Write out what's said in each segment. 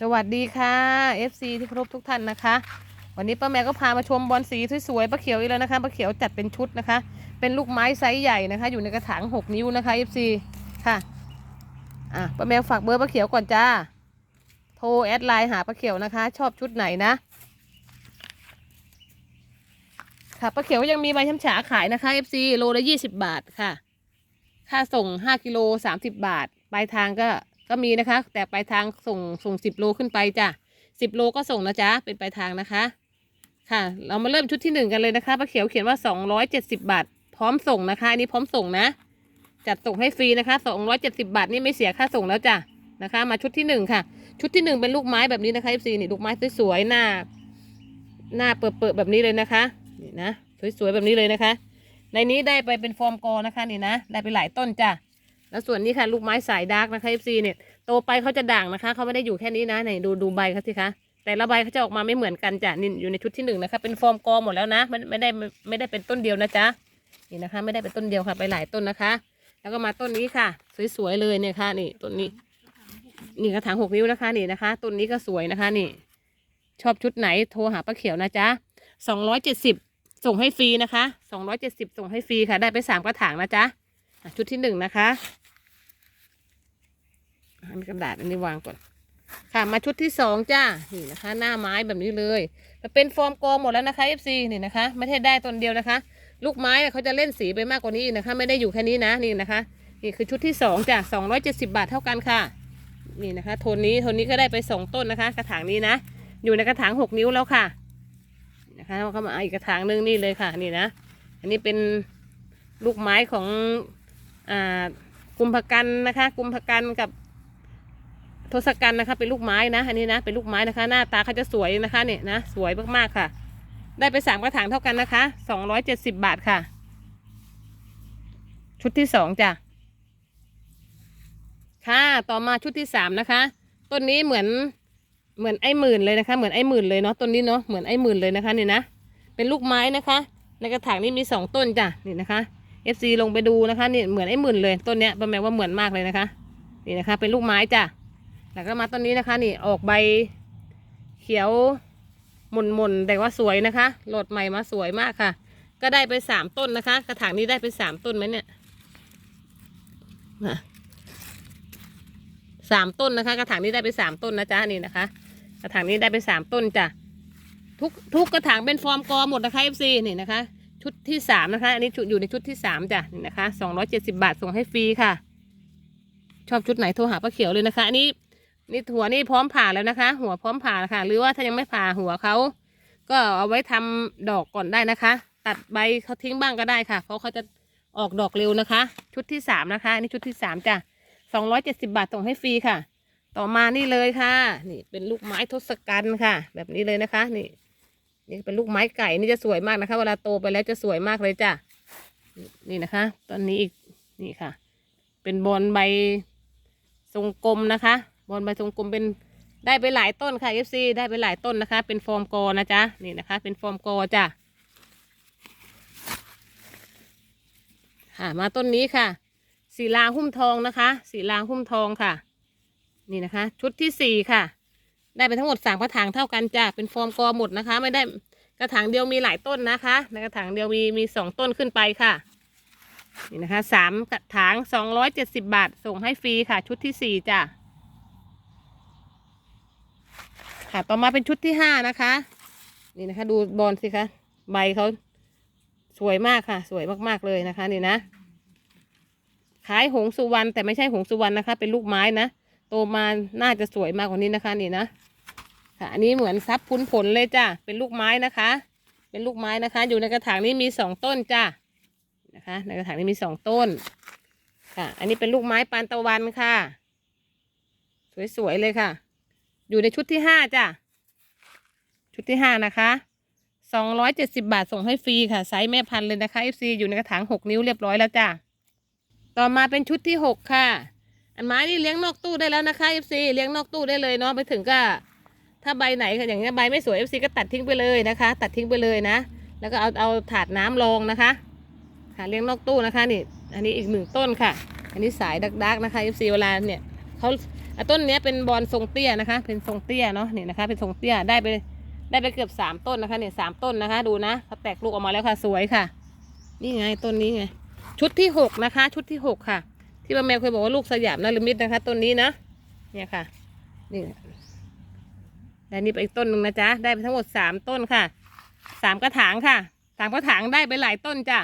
สวัสดีค่ะ FC ที่เคารพทุกท่านนะคะ วันนี้ป้าแมวก็พามาชมบอลสีสวยๆป้าเขียวอีกแล้วนะคะป้าเขียวจัดเป็นชุดนะคะ เป็นลูกไม้ไซส์ใหญ่นะคะ อยู่ในกระถาง6นิ้วนะคะ FC ค่ะอะป้าแมวฝากเบอร์ป้าเขียวก่อนจ้า โทรแอดไลน์หาป้าเขียวนะคะ ชอบชุดไหนนะ ค่ะป้าเขียวก็ยังมีใบช้ำฉาขายนะคะ FC โลละ20 บาทค่ะ ค่าส่ง 5กิโล30 บาท ปลายทางก็ ก็มีนะคะ แต่ปลายทางส่งส่ง10โลขึ้นไปจ้ะ10โลก็ส่งนะจ๊ะเป็นปลายทางนะคะ ค่ะ เรามาเริ่มชุดที่1กันเลยนะคะป้าเขียวเขียนว่า270บาทพร้อมส่งนะคะอันนี้พร้อมส่งนะ จัดส่งให้ฟรีนะคะ270บาทนี่ไม่เสียค่าส่งแล้วจ้ะนะคะ มาชุดที่1ค่ะ ชุดที่1เป็นลูกไม้แบบนี้นะคะ FC นี่ลูกไม้สวยๆหน้า หน้าเปิดๆแบบนี้เลยนะคะนี่นะสวยๆแบบนี้เลยนะคะ ในนี้ได้ไปเป็นฟอร์มกอนะคะนี่นะ ได้ไปหลายต้นจ้ะ แล้วส่วนนี้ค่ะลูกไม้สายดาร์กนะคะ FC เนี่ยโตไปเขาจะด่างนะคะเขาไม่ได้อยู่แค่นี้นะไหนดูดูใบเขาสิคะแต่ละใบเขาจะออกมาไม่เหมือนกันจ้ะนี่อยู่ในชุดที่หนึ่งนะคะเป็นฟอร์มกอหมดแล้วนะไม่ไม่ได้ไม่ได้เป็นต้นเดียวนะจ๊ะนี่นะคะ ไม่ได้เป็นต้นเดียวค่ะไปหลายต้นนะคะ แล้วก็มาต้นนี้ค่ะ สวยๆเลยเนี่ยค่ะ นี่ต้นนี้ นี่กระถางหกนิ้วนะคะนี่นะคะต้นนี้ก็สวยนะคะนี่ ชอบชุดไหนโทรหาป้าเขียวนะจ๊ะสองร้อยเจ็ดสิบส่งให้ฟรีนะคะสองร้อยเจ็ดสิบส่งให้ฟรีค่ะ ได้ไปสามกระถางนะจ๊ะ ชุดที่หนึ่งนะคะอันกระดาษอันนี้วางก่อน ค่ะ มาชุดที่สองจ้า นี่นะคะ หน้าไม้แบบนี้เลยมันเป็นฟอร์มกอหมดแล้วนะคะ FC นี่นะคะ ไม่ใช่ได้ต้นเดียวนะคะ ลูกไม้เขาจะเล่นสีไปมากกว่านี้นะคะ ไม่ได้อยู่แค่นี้นะ นี่นะคะ นี่คือชุดที่สองจ้ะสองร้อยเจ็ดสิบาทเท่ากันค่ะ นี่นะคะ โทนนี้ โทนนี้ก็ได้ไปสองต้นนะคะ กระถางนี้นะ อยู่ในกระถางหกนิ้วแล้วค่ะ นะคะเขามาอีกกระถางหนึงนี่เลยค่ะ นี่นะ อันนี้เป็นลูกไม้ของ กุมภกันนะคะ กุมภกันกับทศกัณฐ์นะคะ เป็นลูกไม้นะ อันนี้นะเป็นลูกไม้นะคะ หน้าตาเขาจะสวยนะคะเนี่ยนะสวยมากๆค่ะ ได้ไปสามกระถางเท่ากันนะคะสองร้อยเจ็ดสิบบาทค่ะ ชุดที่สองจ้ะค่ะต่อมาชุดที่สามนะคะต้นนี้เหมือนเหมือนไอ้หมื่นเลยนะคะ เหมือนไอ้หมื่นเลยเนาะต้นนี้เนาะเหมือนไอ้หมื่นเลยนะคะนี่นะเป็นลูกไม้นะคะ ในกระถางนี้มีสองต้นจ้ะนี่นะคะ FC ลงไปดูนะคะนี่เหมือนไอ้หมื่นเลยต้นเนี้ยประมาณว่าเหมือนมากเลยนะคะ นี่นะคะ เป็นลูกไม้จ้ะแล้วก็มาต้นนี้นะคะ นี่ออกใบเขียวหมุนหมุนๆแต่ว่าสวยนะคะโหลดใหม่มาสวยมากค่ะ ก็ได้ไปสามต้นนะคะ กระถางนี้ได้ไปสามต้นไหมเนี่ยสามต้นนะคะ กระถางนี้ได้ไปสามต้นนะจ๊ะนี่นะคะ กระถางนี้ได้ไปสามต้นจ้ะทุกทุกกระถางเป็นฟอร์มกอหมดนะคะ FC นี่นะคะ ชุดที่สามนะคะ อันนี้ชุดอยู่ในชุดที่สามจ้ะนี่นะคะสองร้อยเจ็ดสิบาทส่งให้ฟรีค่ะ ชอบชุดไหนโทรหาป้าเขียวเลยนะคะ อันนี้นี่หัวนี่พร้อมผ่าแล้วนะคะ หัวพร้อมผ่าค่ะ หรือว่าถ้ายังไม่ผ่าหัวเขาก็เอาไว้ทำดอกก่อนได้นะคะ ตัดใบเขาทิ้งบ้างก็ได้ค่ะ เพราะเขาจะออกดอกเร็วนะคะ ชุดที่สามนะคะอันนี่ชุดที่สามจ้ะสองร้อยเจ็ดสิบาทส่งให้ฟรีค่ะ ต่อมานี่เลยค่ะ นี่เป็นลูกไม้ทศกัณฐ์ค่ะ แบบนี้เลยนะคะ นี่ นี่เป็นลูกไม้ไก่นี่จะสวยมากนะคะ เวลาโตไปแล้วจะสวยมากเลยจ้ะนี่นะคะ ตอนนี้อีกนี่ค่ะ เป็นบอลใบทรงกลมนะคะ บอลใบทรงกลมเป็นได้ไปหลายต้นค่ะ FC ได้ไปหลายต้นนะคะ เป็นฟอร์มกอนะจ๊ะนี่นะคะ เป็นฟอร์มกอจ้ะค่ะมาต้นนี้ค่ะสีลาหุ้มทองนะคะสีลาหุ้มทองค่ะ นี่นะคะ ชุดที่สี่ค่ะ ได้ไปทั้งหมดสามกระถางเท่ากันจ้ะเป็นฟอร์มกอหมดนะคะ ไม่ได้กระถางเดียวมีหลายต้นนะคะ ในกระถางเดียวมีมีสองต้นขึ้นไปค่ะนี่นะคะสามกระถางสองร้อยเจ็ดสิบาท ส่งให้ฟรีค่ะ ชุดที่สี่จ้ะค่ะต่อมาเป็นชุดที่ห้านะคะ นี่นะคะ ดูบอลสิคะใบเขาสวยมากค่ะ สวยมากๆเลยนะคะ นี่นะขายหงสุวรรณแต่ไม่ใช่หงสุวรรณนะคะ เป็นลูกไม้นะ โตมาน่าจะสวยมากกว่านี้นะคะนี่นะค่ะอันนี้เหมือนซับพุนผลเลยจ้ะเป็นลูกไม้นะคะ เป็นลูกไม้นะคะ อยู่ในกระถางนี้มีสองต้นจ้ะนะคะ ในกระถางนี้มีสองต้นค่ะ อันนี้เป็นลูกไม้ปานตะวันค่ะ สวยๆเลยค่ะ อยู่ในชุดที่ห้าจ้ะชุดที่ห้านะคะสองร้อยเจ็ดสิบาทส่งให้ฟรีค่ะไซส์แม่พันธุ์เลยนะคะ FC อยู่ในกระถางหกนิ้วเรียบร้อยแล้วจ้ะต่อมาเป็นชุดที่หกค่ะ อันไม้นี่เลี้ยงนอกตู้ได้แล้วนะคะ FC เลี้ยงนอกตู้ได้เลยเนาะไปถึงก็ถ้าใบไหนอย่างเงี้ยใบไม่สวย FC ก็ตัดทิ้งไปเลยนะคะ ตัดทิ้งไปเลยนะ แล้วก็เอาเอาถาดน้ำรองนะคะค่ะเลี้ยงนอกตู้นะคะนี่ อันนี้อีกหนึ่งต้นค่ะ อันนี้สายดักๆนะคะ FC เวลาเนี่ยเขาต้นนี้เป็นบอลทรงเตี้ยนะคะ เป็นทรงเตี้ยเนาะนี่นะคะ เป็นทรงเตี้ยได้ไปได้ไปเกือบสามต้นนะคะเนี่ยสามต้นนะคะ ดูนะเขาแตกลูกออกมาแล้วค่ะสวยค่ะ นี่ไงต้นนี้ไง ชุดที่หกนะคะ ชุดที่หกค่ะ ที่ป้าแมวเคยบอกว่าลูกสยามนลมิตนะคะต้นนี้นะเนี่ยค่ะนี่และนี่ไปอีกต้นหนึ่งนะจ๊ะได้ไปทั้งหมดสามต้นค่ะสามกระถางค่ะสามกระถางได้ไปหลายต้นจ้ะ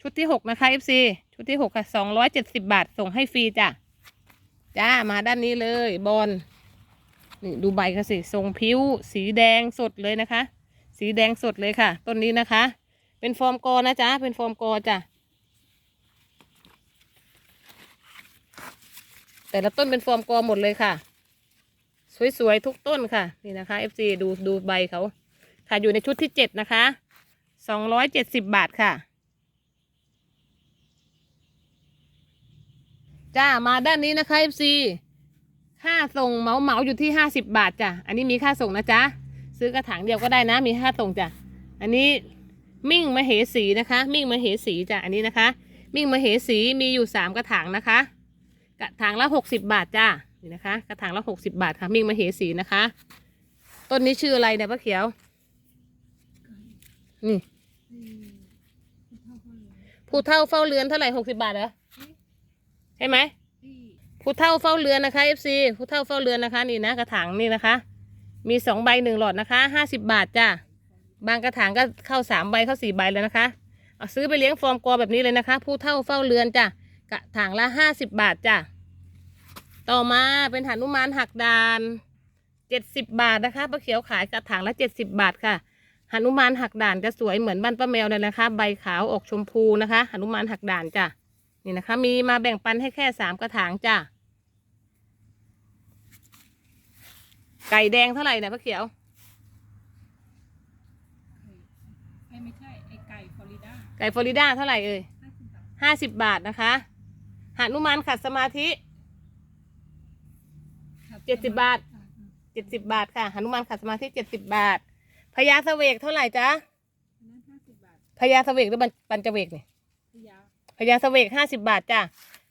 ชุดที่หกนะคะ FC ชุดที่หกค่ะสองร้อยเจ็ดสิบบาทส่งให้ฟรีจ้ะจ้ามาด้านนี้เลยบอลนี่ดูใบค่ะสิทรงผิว สีแดงสดเลยนะคะ สีแดงสดเลยค่ะ ต้นนี้นะคะ เป็นฟอร์มกอนะจ๊ะเป็นฟอร์มกอจ้ะ แต่ละต้นเป็นฟอร์มกอหมดเลยค่ะ สวยๆทุกต้นค่ะ นี่นะคะ FC ดูดูใบเขาค่ะอยู่ในชุดที่เจ็ดนะคะสองร้อยเจ็ดสิบบาทค่ะ จ้ามาด้านนี้นะคะ FC ค่าส่งเหมาเหมาอยู่ที่ห้าสิบบาทจ้ะอันนี้มีค่าส่งนะจ๊ะซื้อกระถางเดียวก็ได้นะ มีค่าส่งจ้ะอันนี้มิ่งมเหสีนะคะ มิ่งมเหสีจ้ะอันนี้นะคะ มิ่งมเหสีมีอยู่สามกระถางนะคะ กระถางละหกสิบบาทจ้านี่นะคะ กระถางละหกสิบาทค่ะมิ่งมาเหสีนะคะ ต้นนี้ชื่ออะไรเนี่ยป้าเขียว นี่ผู้เท่าเฝ้าเรือนเท่าไหร่หกสิบาทเหรอใช่ไหมผู้เท่าเฝ้าเรือนนะคะ FC ผู้เท่าเฝ้าเรือนนะคะ นี่นะกระถางนี่นะคะ มีสองใบหนึ่งหลอดนะคะห้าสิบบาทจ้าบางกระถางก็เข้าสามใบเข้าสี่ใบแล้วนะคะเอาซื้อไปเลี้ยงฟอร์มกอแบบนี้เลยนะคะ ผู้เท่าเฝ้าเรือนจ้ะกระถางละห้าสิบบาทจ้ะ ต่อมาเป็นหานุมานหักดานเจ็ดสิบบาทนะคะป้าเขียวขายกระถางละเจ็ดสิบบาทค่ะหานุมานหักด่านจะสวยเหมือนบ้านป้าแมวเลยนะคะ ใบขาวออกชมพูนะคะหานุมานหักด่านจ้ะนี่นะคะ มีมาแบ่งปันให้แค่สามกระถางจ้ะไก่แดงเท่าไหร่เนี่ยป้าเขียวไอ้ไม่ใช่ไอ้ไก่ฟลอริดาไก่ฟลอริดาเท่าไหร่เอ่ยห้าสิบบาทห้าสิบบาทนะคะหานุมานขัดสมาธิครับ เจ็ดสิบบาทอ่าเจ็ดสิบบาทค่ะหานุมานขัดสมาธิเจ็ดสิบบาทพญาเสวกเท่าไหร่จ๊ะอันนั้นห้าสิบบาทพญาเสวกหรือปัญปัญจเวกเนี่ยพยาพญาเสวกห้าสิบบาทจ้ะ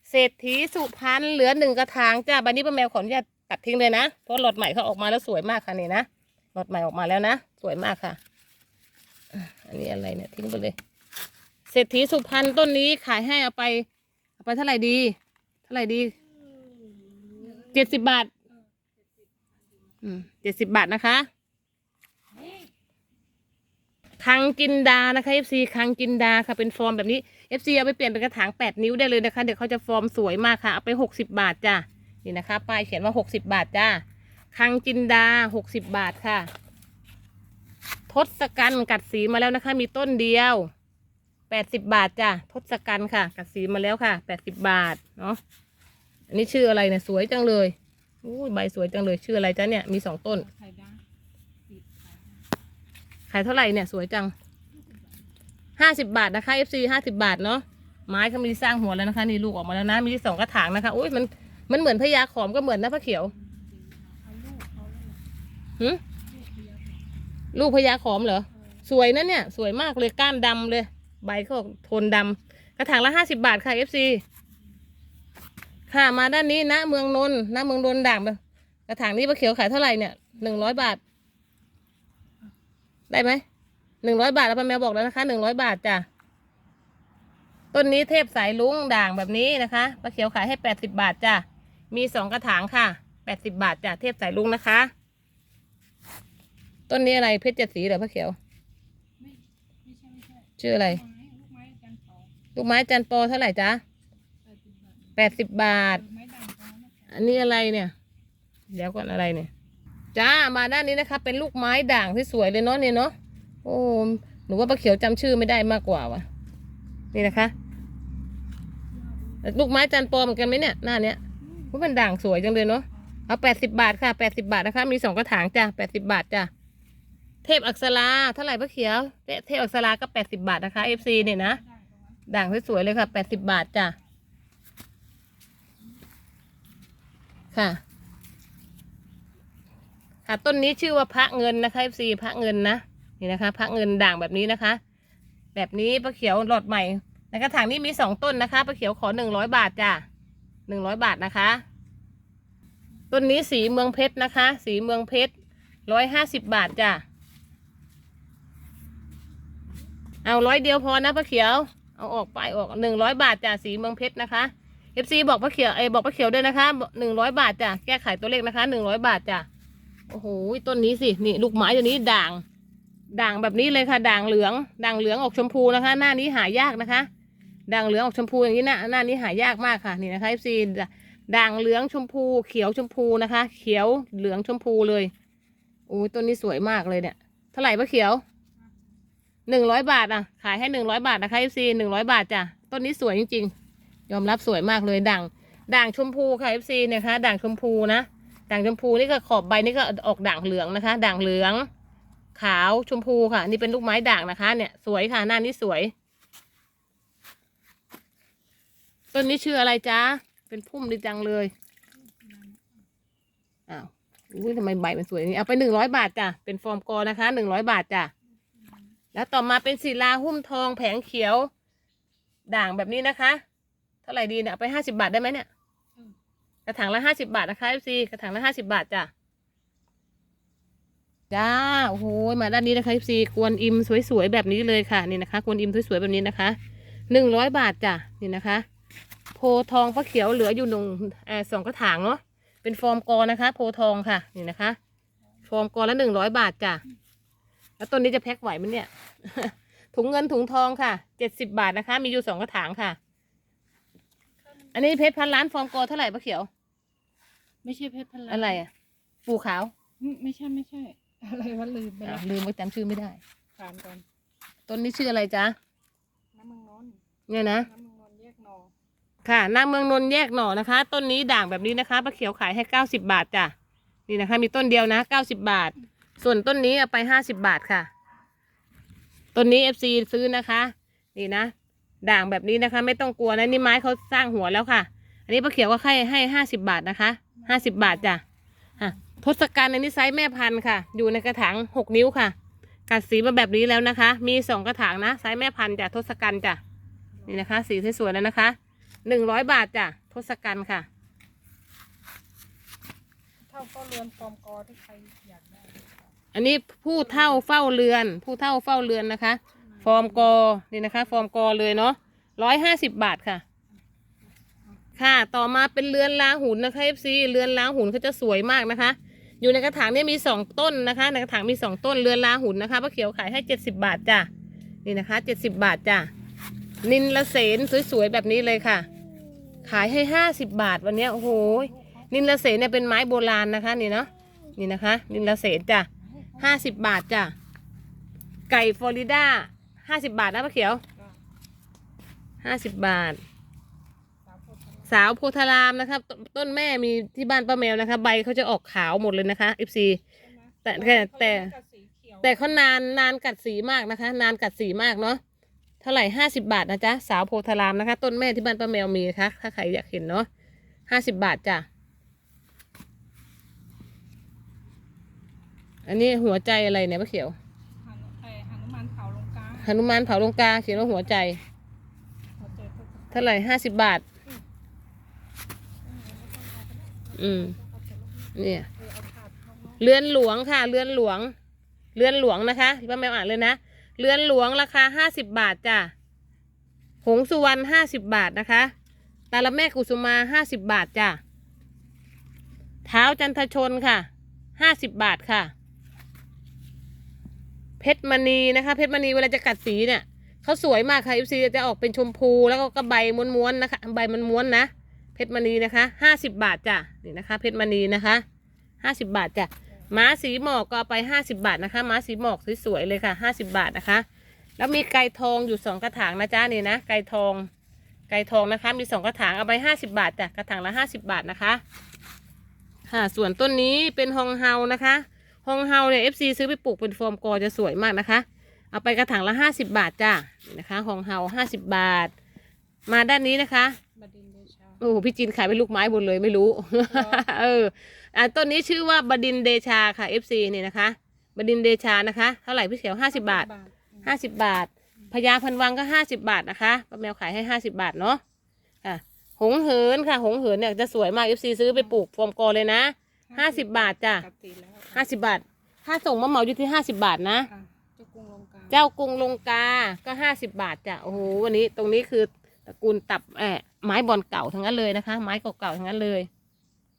เศรษฐีสุพรรณเหลือหนึ่งกระถางจ้ะบันนี้ป้าแมวขออนุญาตตัดทิ้งเลยนะเพราะหลอดใหม่เขาออกมาแล้วสวยมากค่ะนี่นะหลอดใหม่ออกมาแล้วนะสวยมากค่ะอะอันนี้อะไรเนี่ยทิ้งไปเลย เศรษฐีสุพรรณต้นนี้ขายให้เอาไป เอาไปเท่าไหร่ดี เท่าไหร่ดีเจ็ดสิบบาทอืม เจ็ดสิบบาทนะคะคังกินดานะคะ FC คังกินดาค่ะเป็นฟอร์มแบบนี้ FC เอาไปเปลี่ยนเป็นกระถางแปดนิ้วได้เลยนะคะ เดี๋ยวเขาจะฟอร์มสวยมากค่ะเอาไปหกสิบาทจ้ะนี่นะคะ ป้ายเขียนว่าหกสิบาทจ้าคังจินดาหกสิบบาทค่ะ ทศกัณฐ์กัดสีมาแล้วนะคะ มีต้นเดียวแปดสิบบาทจ้ะทศกัณฐ์ค่ะ กัดสีมาแล้วค่ะแปดสิบบาทเนาะอันนี้ชื่ออะไรเนี่ยสวยจังเลย อู้ยใบสวยจังเลยชื่ออะไรจ๊ะเนี่ยมีสองต้นไข่ดาติดไข่ขายเท่าไหร่เนี่ยสวยจังห้าสิบาทนะคะ FC ห้าสิบาทเนาะไม้เขามีสร้างหัวแล้วนะคะนี่ลูกออกมาแล้วนะ มีสองกระถางนะคะอุ้ยมันมันเหมือนพญาขอมก็เหมือนนะพระเขียวเอาลูกเขาเลยหึลูกพยาลูกพญาขอมเหรอ สวยนะเนี่ย สวยมากเลยก้านดำเลย ใบเขาออกโทนดำกระถางละห้าสิบาทค่ะ FC ค่ะมาด้านนี้นะเมืองนนท์นะเมืองนนท์ด่างไปกระถางนี้พระเขียวขายเท่าไหร่เนี่ยหนึ่งร้อยบาท ได้ไหมหนึ่งร้อยบาทแล้วป้าแมวบอกแล้วนะคะหนึ่งร้อยบาทจ้ะต้นนี้เทพสายลุงด่างแบบนี้นะคะป้าเขียวขายให้แปดสิบาทจ้ะมีสองกระถางค่ะแปดสิบาทจ้ะเทพสายลุงนะคะ ต้นนี้อะไรเพชรเจ็ดสีเหรอป้าเขียวไม่ไม่ใช่ไม่ใช่ชื่ออะไรไม้ลูกไม้จันทร์ทองลูกไม้จันโปเท่าไหร่จ๊ะ แปดสิบบาท อันนี้อะไรเนี่ย เดี๋ยวก่อนอะไรเนี่ย จ้า มาด้านนี้นะคะ เป็นลูกไม้ด่างที่สวยเลยเนาะเนี่ยเนาะ โอ้ หนูว่าป้าเขียวจำชื่อไม่ได้มากกว่าวะนี่นะคะ ลูกไม้จันโปเหมือนกันไหมเนี่ย หน้าเนี้ยว่ามันด่างสวยจังเลยเนาะ เอาแปดสิบาทค่ะแปดสิบาทนะคะ มีสองกระถางจ้ะแปดสิบาทจ้ะ เทพอักษราเท่าไหร่ป้าเขียว เทพอักษราก็แปดสิบาทนะคะ FC เนี่ยนะ ด่างสวยๆเลยค่ะแปดสิบบาทจ้ะ ค่ะ ค่ะต้นนี้ชื่อว่าพระเงินนะคะ FC พระเงินนะนี่นะคะ พระเงินด่างแบบนี้นะคะ แบบนี้ป้าเขียวหลอดใหม่ในกระถางนี้มีสองต้นนะคะป้าเขียวขอหนึ่งร้อยบาทจ้ะหนึ่งร้อยบาทนะคะ ต้นนี้สีเมืองเพชรนะคะ สีเมืองเพชรร้อยห้าสิบบาทจ้ะเอาร้อยเดียวพอนะป้าเขียว เอาออกไปออกหนึ่งร้อยบาทจ้ะสีเมืองเพชรนะคะ เอฟซีบอกป้าเขียวเอยบอกป้าเขียวด้วยนะคะหนึ่งร้อยบาทจ้ะแก้ไขตัวเลขนะคะหนึ่งร้อยบาทจ้ะโอ้โหต้นนี้สินี่ลูกไม้ตัวนี้ด่าง ด่างแบบนี้เลยค่ะ ด่างเหลืองด่างเหลืองออกชมพูนะคะ หน้านี้หายากนะคะ ด่างเหลืองออกชมพูอย่างนี้นะหน้านี้หายากมากค่ะนี่นะคะเอฟซีด่างเหลืองชมพู เขียวชมพูนะคะ เขียวเหลืองชมพูเลยโอ้ยต้นนี้สวยมากเลยเนี่ยเท่าไหร่ป้าเขียวหนึ่งร้อยบาทอะขายให้หนึ่งร้อยบาทนะคะเอฟซีหนึ่งร้อยบาทจ้ะต้นนี้สวยจริงๆ ยอมรับสวยมากเลยด่างด่างชมพูค่ะเอฟซีเนี่ยค่ะด่างชมพูนะด่างชมพูนี่ก็ขอบใบนี่ก็ออกด่างเหลืองนะคะ ด่างเหลือง ขาวชมพูค่ะ นี่เป็นลูกไม้ด่างนะคะ เนี่ยสวยค่ะหน้านี้สวยต้นนี้ชื่ออะไรจ๊ะเป็นพุ่มดีจังเลยอ้าวอุ้ยทำไมใบมันสวยนี้เอาไปหนึ่งร้อยบาทจ้ะเป็นฟอร์มกอนะคะหนึ่งร้อยบาทจ้ะแล้วต่อมาเป็นศิลาหุ้มทองแผงเขียว ด่างแบบนี้นะคะ เท่าไหร่ดีเนี่ยเอาไปห้าสิบาทได้ไหมเนี่ยกระถางละห้าสิบาทนะคะเอฟซีกระถางละห้าสิบาทจ้ะจ้าโอ้โหมาด้านนี้นะคะเอฟซีกวนอิมสวยๆแบบนี้เลยค่ะนี่นะคะกวนอิมสวยๆแบบนี้นะคะหนึ่งร้อยบาทจ้ะนี่นะคะ โพธิ์ทองพระเขียวเหลืออยู่หนึ่งเอ่อสองกระถางเนาะเป็นฟอร์มกอนะคะ โพธิ์ทองค่ะนี่นะคะ ฟอร์มกอละหนึ่งร้อยบาทจ้ะแล้วต้นนี้จะแพ็คไหวไหมเนี่ยถุงเงินถุงทองค่ะเจ็ดสิบาทนะคะ มีอยู่สองกระถางค่ะ อันนี้เพชรพันล้านฟอร์มกอเท่าไหร่ปะเขียว ไม่ใช่เพชรพันล้านอะไรอะ ปูขาวอืมไม่ใช่ไม่ใช่ อะไรวะลืมไปอะแล้วลืมไปจำชื่อไม่ได้ ถามก่อนต้นนี้ชื่ออะไรจ๊ะ น้ำมังนนท์เนี่ยนะ น้ำมังนนท์แยกหนอค่ะหน้าเมืองนนท์แยกหน่อนะคะ ต้นนี้ด่างแบบนี้นะคะป้าเขียวขายให้เก้าสิบาทจ้ะนี่นะคะ มีต้นเดียวนะเก้าสิบาท ส่วนต้นนี้เอาไปห้าสิบาทค่ะ ต้นนี้เอฟซีซื้อนะคะ นี่นะ ด่างแบบนี้นะคะ ไม่ต้องกลัวนะนี่ไม้เขาสร้างหัวแล้วค่ะ อันนี้ป้าเขียวก็ให้ให้ห้าสิบาทนะคะห้าสิบาทจ้ะอะทศกัณฐ์อันนี้ไซส์แม่พันธุ์ค่ะ อยู่ในกระถางหกนิ้วค่ะ กัดสีมาแบบนี้แล้วนะคะ มีสองกระถางนะไซส์แม่พันธุ์จ้ะทศกัณฐ์จ้ะนี่นะคะ สีสวยๆแล้วนะคะหนึ่งร้อยบาทจ้ะทศกัณฐ์ค่ะเท่าก็เรือนฟอร์มกอที่ใครอยากได้ อันนี้ผู้เท่าเฝ้าเรือน ผู้เท่าเฝ้าเรือนนะคะ ฟอร์มกอนี่นะคะ ฟอร์มกอเลยเนาะร้อยห้าสิบบาทค่ะ ค่ะ ต่อมาเป็นเรือนลางหุ่นนะคะเอฟซีเรือนลางหุ่นเขาจะสวยมากนะคะ อยู่ในกระถางเนี่ยมีสองต้นนะคะ ในกระถางมีสองต้นเรือนลางหุ่นนะคะป้าเขียวขายให้เจ็ดสิบบาทจ้ะนี่นะคะเจ็ดสิบบาทจ้ะนินละเสนสวยๆแบบนี้เลยค่ะ ขายให้ห้าสิบบาทวันนี้โอ้โหนินละเสนเนี่ยเป็นไม้โบราณนะคะนี่เนาะนี่นะคะ นินละเสนจ้ะห้าสิบบาทจ้ะไก่ฟลอริดา ห้าสิบบาทนะป้าเขียวก็ห้าสิบบาทสาวโพธิ์ทองสาวโพธารามนะครับตต้นแม่มีที่บ้านป้าแมวนะคะ ใบเขาจะออกขาวหมดเลยนะคะ FC ใช่ไหมแต่แต่แต่เขาเรียกว่าสีเขียวแต่เขานานนานกัดสีมากนะคะ นานกัดสีมากเนาะเท่าไหร่ห้าสิบาทนะจ๊ะสาวโพธารามนะคะ ต้นแม่ที่บ้านป้าแมวมีนะคะถ้าใครอยากเห็นเนาะห้าสิบาทจ้ะอันนี้หัวใจอะไรเนี่ยป้าเขียว หนุมานเผาลงกาเขียนว่าหัวใจ เท่าไหร่ห้าสิบบาท อืม เนี่ยเออเอนอกเรือนหลวงค่ะ เรือนหลวง เรือนหลวงนะคะป้าแมวอ่านเลยนะ เรือนหลวงราคาห้าสิบบาทจ้ะ หงสุวรรณห้าสิบบาทนะคะ ตาละแม่กุสุมาห้าสิบบาทจ้ะ เท้าจันทชนค่ะ ห้าสิบบาทค่ะ เพชรมณีนะคะเพชรมณีเวลาจะกัดสีเนี่ยเขาสวยมากค่ะอิฟซีจะออกเป็นชมพูแล้วก็ใบม้วนๆนะคะ ใบมันม้วนนะเพชรมณีนะคะห้าสิบบาทจ้ะนี่นะคะ เพชรมณีนะคะห้าสิบบาทจ้ะม้าสีหมอกก็เอาไปห้าสิบาทนะคะม้าสีหมอกสวยๆเลยค่ะห้าสิบาทนะคะ แล้วมีไก่ทองอยู่สองกระถางนะจ๊ะนี่นะไก่ทอง ไก่ทองนะคะ มีสองกระถางเอาไปห้าสิบาทจ้ะกระถางละห้าสิบาทนะคะ ค่ะส่วนต้นนี้เป็นฮองเฮานะคะ ฮองเฮาเนี่ยเอฟซีซื้อไปปลูกเป็นฟอร์มกอจะสวยมากนะคะ เอาไปกระถางละห้าสิบาทจ้ะนี่นะคะฮองเฮาห้าสิบาท มาด้านนี้นะคะบดินทร์เดชาโอ้โหพี่จินขายเป็นลูกไม้หมดเลยไม่รู้ เอออ่าต้นนี้ชื่อว่าบดินทร์เดชาค่ะ FC นี่นะคะ บดินทร์เดชานะคะ เท่าไหร่พี่เขียวห้าสิบาทห้าสิบบาทพญาพันวังก็ห้าสิบาทนะคะป้าแมวขายให้ห้าสิบาทเนาะค่ะหงเหินค่ะ หงเหินเนี่ยจะสวยมาก FC ซื้อไปปลูกฟอร์มกอเลยนะ ห้าสิบบาทจ้ะปกติแล้วห้าสิบบาท ค่าส่งมะเหมาอยู่ที่ห้าสิบาทนะ ค่ะเจ้ากรุงลงกลางเจ้ากรุงลงกา ก็ห้าสิบาทจ้ะ โอ้โห วันนี้ตรงนี้คือตระกูลตับแอบไม้บอลเก่าทั้งนั้นเลยนะคะ ไม้เก่าๆทั้งนั้นเลย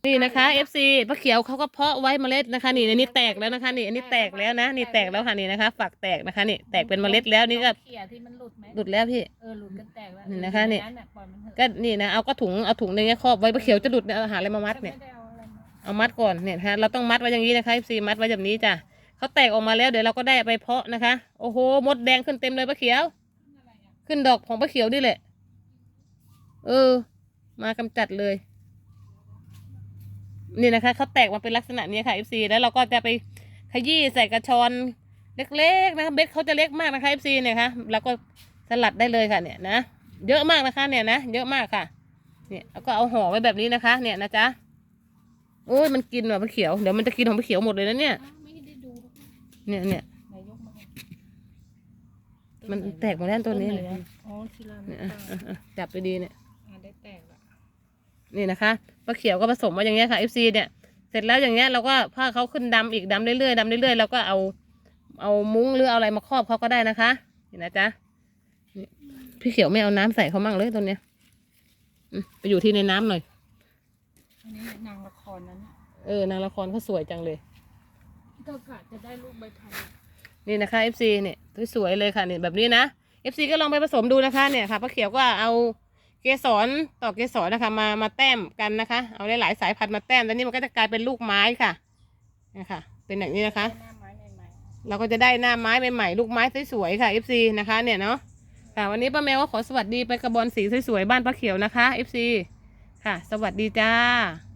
นี่นะคะ FC พระเขียวเขาก็เพาะไว้เมล็ดนะคะ นี่อันนี้แตกแล้วนะคะ นี่อันนี้แตกแล้วนะ นี่แตกแล้วค่ะนี่นะคะ ฝักแตกนะคะ นี่แตกเป็นเมล็ดแล้วนี่ก็เขี่ยที่มันหลุดไหมหลุดแล้วพี่ เออหลุดกันแตกแล้วนี่นะคะนี่ใะปล่อยมันเถอะก็นี่นะ เอาก็ถุง เอาถุงในนี้ครอบไว้พระเขียวจะหลุดเนี่ยเอาหาอะไรมามัดเนี่ย ไม่ได้ เอามัดก่อนเนี่ยนะคะเราต้องมัดไว้อย่างนี้นะคะ FC มัดไว้แบบนี้จ้ะเขาแตกออกมาแล้วเดี๋ยวเราก็ได้ไปเพาะนะคะ โอ้โหมดแดงขึ้นเต็มเลยปะเขียว ขึ้นดอกของปะเขียวนี่แหละ เออ มากำจัดเลยนี่นะคะเขาแตกมาเป็นลักษณะนี้ค่ะ FC แล้วเราก็จะไปขยี้ใส่กระชอนเล็กๆนะคะเบ็ดเขาจะเล็กมากนะคะ FC เนี่ยค่ะแล้วก็สลัดได้เลยค่ะเนี่ยนะเยอะมากนะคะเนี่ยนะเยอะมากค่ะ เนี่ยแล้วก็เอาห่อไว้แบบนี้นะคะ เนี่ยนะจ๊ะ โอ้ยมันกินว่ะปะเขียว เดี๋ยวมันจะกินของปะเขียวหมดเลยนะเนี่ยอ้าวไม่ได้ดูหรอกเนี่ยเนี่ยไหนยกมาเลยมันแตกหมาแล้วตัวนี้ไหเนี่ยอะอ๋อทีละเนี่ยอะอะอะอะจับไปดีเนี่ยอะได้แตกละนี่นะคะปลาเขียวก็ผสมมาอย่างเงี้ยค่ะ FC เนี่ย เสร็จแล้วอย่างเงี้ยเราก็ผ้าเขาขึ้นดำอีกดำเรื่อยๆดำเรื่อยๆเราก็เอา เอามุ้งหรือเอาอะไรมาครอบเขาก็ได้นะคะนี่นะจ๊ะนี่พี่เขียวไม่เอาน้ำใส่เขามั่งเลยตัวเนี้ยอืมไปอยู่ที่ในน้ำหน่อย อันนี้นางละครนั้นน่ะเออนางละครเขาสวยจังเลยก็กะจะได้ลูกใบไผ่นี่นะคะ FC เนี่ยสวยๆเลยค่ะเนี่ยแบบนี้นะ FC ก็ลองไปผสมดูนะคะเนี่ยค่ะป้าเขียวก็เอาเกสรต่อเกสรนะคะ มามาแต้มกันนะคะ เอาหลายๆสายพันธุ์มาแต้มแล้วนี่มันก็จะกลายเป็นลูกไม้ค่ะนะคะเป็นอย่างนี้นะคะ หน้าไม้ใหม่เราก็จะได้หน้าไม้ใหม่ๆลูกไม้สวยๆค่ะ FC นะคะเนี่ยเนาะค่ะวันนี้ป้าแมวก็ขอสวัสดีไปกระบอนสีสวยๆบ้านป้าเขียวนะคะ FC ค่ะ สวัสดีจ้า